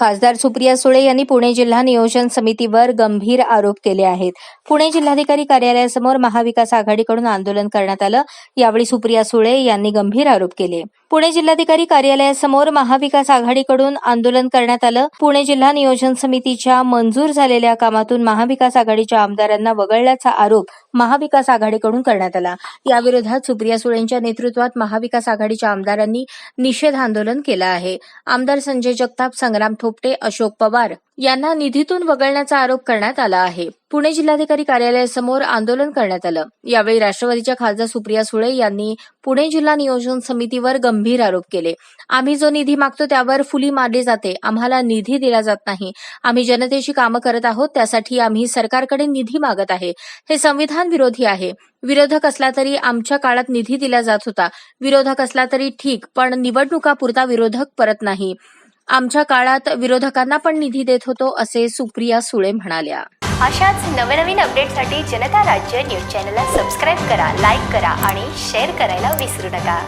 खासदार सुप्रिया सुळे यांनी पुणे जिल्हा नियोजन समितीवर गंभीर आरोप केले आहेत. पुणे जिल्हाधिकारी कार्यालयासमोर महाविकास आघाडीकडून आंदोलन करण्यात आलं. यावेळी सुप्रिया सुळे यांनी गंभीर आरोप केले. पुणे जिल्हाधिकारी कार्यालयासमोर महाविकास आघाडीकडून आंदोलन करण्यात आलं. पुणे जिल्हा नियोजन समितीच्या मंजूर झालेल्या कामातून महाविकास आघाडीच्या आमदारांना वगळल्याचा आरोप महाविकास आघाडीकडून करण्यात आला. याविरोधात सुप्रिया सुळेंच्या नेतृत्वात महाविकास आघाडीच्या आमदारांनी निषेध आंदोलन केलं आहे. आमदार संजय जगताप संग्राम थोपटे अशोक पवार यांना निधीतून वगळण्याचा आरोप करण्यात आला आहे. पुणे जिल्हाधिकारी कार्यालयासमोर आंदोलन करण्यात आलं. यावेळी राष्ट्रवादीच्या खासदार सुप्रिया सुळे यांनी पुणे जिल्हा नियोजन समितीवर गंभीर आरोप केले. आम्ही जो निधी मागतो त्यावर फुली मारली जाते. आम्हाला निधी दिला जात नाही. आम्ही जनतेची कामं करत आहोत त्यासाठी आम्ही सरकारकडे निधी मागत आहे. हे संविधान विरोधी आहे. विरोधक असला तरी आमच्या काळात निधी दिला जात होता. विरोधक असला तरी ठीक पण निवडणुकापुरता विरोधक परत नाही. आमच्या काळात विरोधकांना पण निधी देत होतो असे सुप्रिया सुळे म्हणाल्या. अशाच नवनवीन अपडेटसाठी जनता राज्य न्यूज चॅनलला सबस्क्राईब करा लाईक करा आणि शेअर करायला विसरू नका.